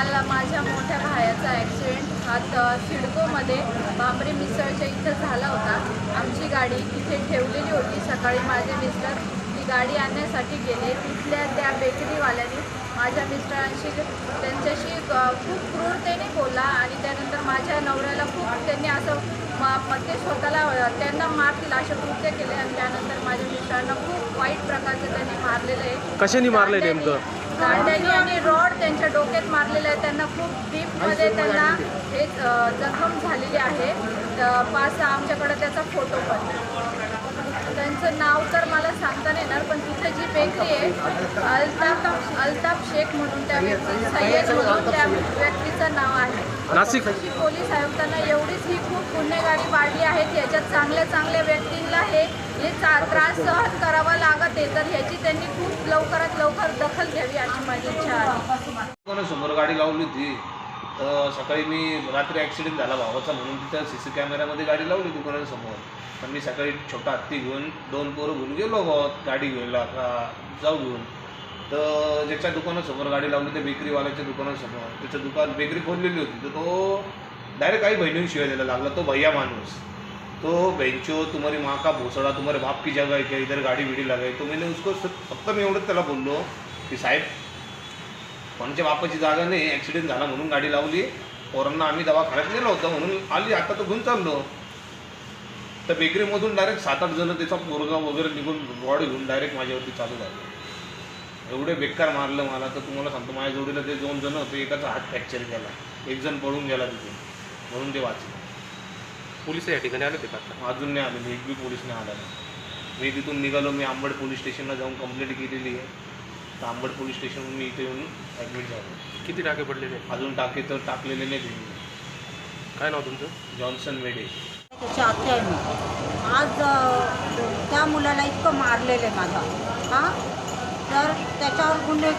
काल माझ्या मोठ्या भायाचा ॲक्सिडेंट हा सिडकोमध्ये बांबरे मिसळच्या इथं झाला होता. आमची गाडी तिथे ठेवलेली होती. सकाळी माझे मिस्टर ती गाडी आणण्यासाठी गेले. तिथल्या त्या बेकरीवाल्याने माझ्या मिस्टरांशी त्यांच्याशी खूप क्रूरतेने बोलला आणि त्यानंतर माझ्या नवऱ्याला खूप त्यांनी असं म- ते स्वतःला त्यांना मारतील असे कृत्य केले आणि त्यानंतर माझ्या मिस्टरांना खूप वाईट प्रकारचं त्यांनी मारलेलं आहे. कशाने दांड्याने- नेमकं? दांड्याने आणि रॉड त्यांच्या डोक्यात मारलेलं आहे त्यांना खूप डीपमध्ये त्यांना हे जखम झालेली आहे. पाच सहा आमच्याकडे त्याचा फोटो पण. त्यांचं नाव तर मला सांगता नाही येणार पण तिथे जी बेकरी आहे अल्ताफ अल्ताफ शेख म्हणून त्या व्यक्ती सय्यद म्हणून त्या व्यक्तीचं नाव आहे. नाशिक. पोलीस आयुक्तांना एवढीच ही खूप गुन्हेगारी वाढली आहे याच्यात चांगल्या चांगल्या व्यक्तींना हे चा- त्रास सहन करावा लागत आहे तर ह्याची त्यांनी खूप लवकरात लवकर दखल घ्यावी अशी माझी इच्छा आहे. समोर गाडी लावली होती तर सकाळी मी रात्री ॲक्सिडेंट झाला भावाचा म्हणून तिथं सी सी कॅमेऱ्यामध्ये गाडी लावली दुकानासमोर पण मी सकाळी छोटा हत्ती घेऊन दोन पोरं घेऊन गेलो गावात गाडी घ्यायला का जाऊ घेऊन. तर ज्याच्या दुकानासमोर गाडी लावली त्या बेकरीवाल्याच्या दुकानासमोर त्याचं दुकान बेकरी खोललेली होती तर तो डायरेक्ट काही बहिणीने शिवाय द्यायला लागला तो भैया माणूस. तो बेंचो तुम्हारी माँ का भोसड़ा तुम्हारे बाप की जगह है क्या? इधर गाड़ी बिडी लगाई। तो मैंने उसको फक्त मी एवढंच त्याला बोललो की साहेब कोणाच्या बापाची जागा नाही ॲक्सिडेंट झाला म्हणून गाडी लावली पोरांना आम्ही दवाखान्यात नेलं होतं म्हणून आली आता तो घेऊन चाललो. तर बेकरीमधून डायरेक्ट सात आठ जण त्याचा पोरगा वगैरे निघून रॉड घेऊन डायरेक्ट माझ्यावरती चालू झालं. एवढे बेकार मारलं मला तर तुम्हाला सांगतो माझ्या जोडीला ते दोन जण होते एकाचा हात फ्रॅक्चर केला एक जण पळून गेला तिथे म्हणून ते वाचलं. पोलीस या ठिकाणी आले ते का? आता? अजून नाही आलेली एक बी पोलीस नाही आला नाही मी तिथून निघालो मी आंबड पोलीस स्टेशनला जाऊन कंप्लेंट केलेली आहे. तर आंबड पोलीस स्टेशनहून मी इथे येऊन ॲडमिट झालो. किती टाके पडलेले अजून टाके तर टाकलेले नाही त्यांनी काय नाव तुमचं? जॉन्सन मेडे त्याची आत्या आहे मी. आज त्या मुलाला इतकं मारलेलं आहे माझा. हां? तर त्याच्यावर गुन्हे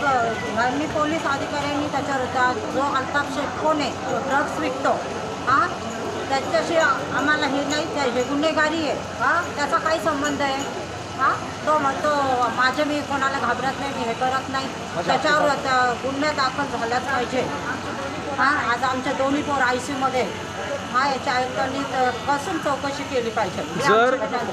मी पोलीस अधिकाऱ्यांनी त्याच्यावर त्या जो अल्ताफ शेख कोण आहे तो ड्रग्स विकतो. हां? त्याच्याशी आम्हाला हे नाही त्या हे गुन्हेगारी आहे. हां? त्याचा काही संबंध आहे? हां? तो म्हणतो माझे मी कोणाला घाबरत नाही मी हे करत नाही. त्याच्यावर त्या गुन्हे दाखल झाल्याच पाहिजे. हां? आज आमच्या दोन्ही पोर आय सीमध्ये हा याच्या आयुक्तांनी तर कसून चौकशी केली पाहिजे. जर-